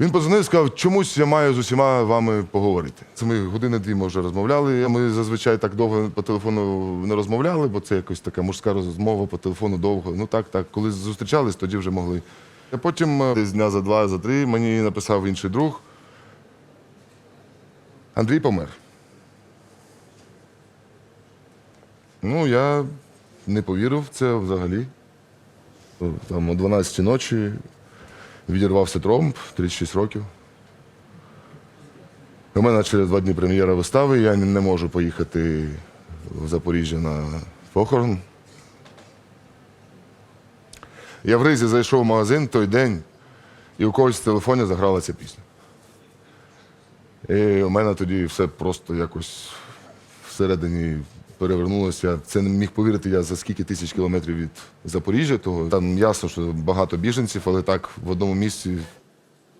Він подзвонив і сказав, чомусь я маю з усіма вами поговорити. Це ми години-дві вже розмовляли. Ми зазвичай так довго по телефону не розмовляли, бо це якось така мужська розмова по телефону довго. Ну так, так. Коли зустрічались, тоді вже могли. А потім, е, десь дня за два, за три, мені написав інший друг. Андрій помер. Ну, я не повірив в це взагалі. Там о 12 ночі відірвався тромб, 36 років. У мене через два дні прем'єра вистави, я не можу поїхати в Запоріжжя на похорон. Я в Ризі зайшов в магазин той день, і у когось в телефоні заграла ця пісня. І у мене тоді все просто якось всередині перевернулося. Це не міг повірити, я за скільки тисяч кілометрів від Запоріжжя. Того там ясно, що багато біженців, але так в одному місці